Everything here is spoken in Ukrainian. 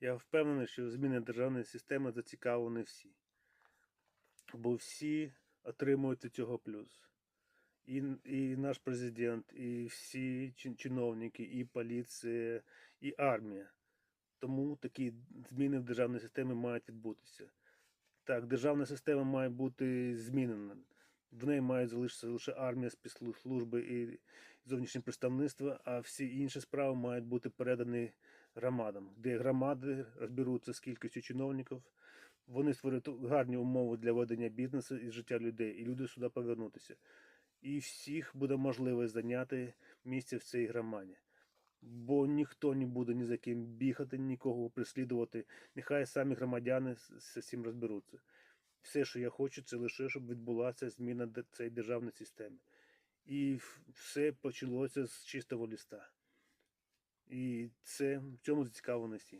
Я впевнений, що зміни державної системи зацікавлені всі. Бо всі отримують цього плюс. І, і наш президент, і всі чиновники, і поліція, і армія. Тому такі зміни в державній системі мають відбутися. Так, державна система має бути змінена. В неї мають залишитися лише армія, спецслужби і зовнішнє представництво, а всі інші справи мають бути передані громадам, де громади розберуться з кількістю чиновників, вони створюють гарні умови для ведення бізнесу і життя людей, і люди сюди повернутися. І всіх буде можливість зайняти місце в цій громаді. Бо ніхто не буде ні за ким бігати, нікого переслідувати. Нехай самі громадяни з цим розберуться. Все, що я хочу, це лише, щоб відбулася зміна цієї державної системи. І все почалося з чистого листа. І це в цьому зацікавлені всі.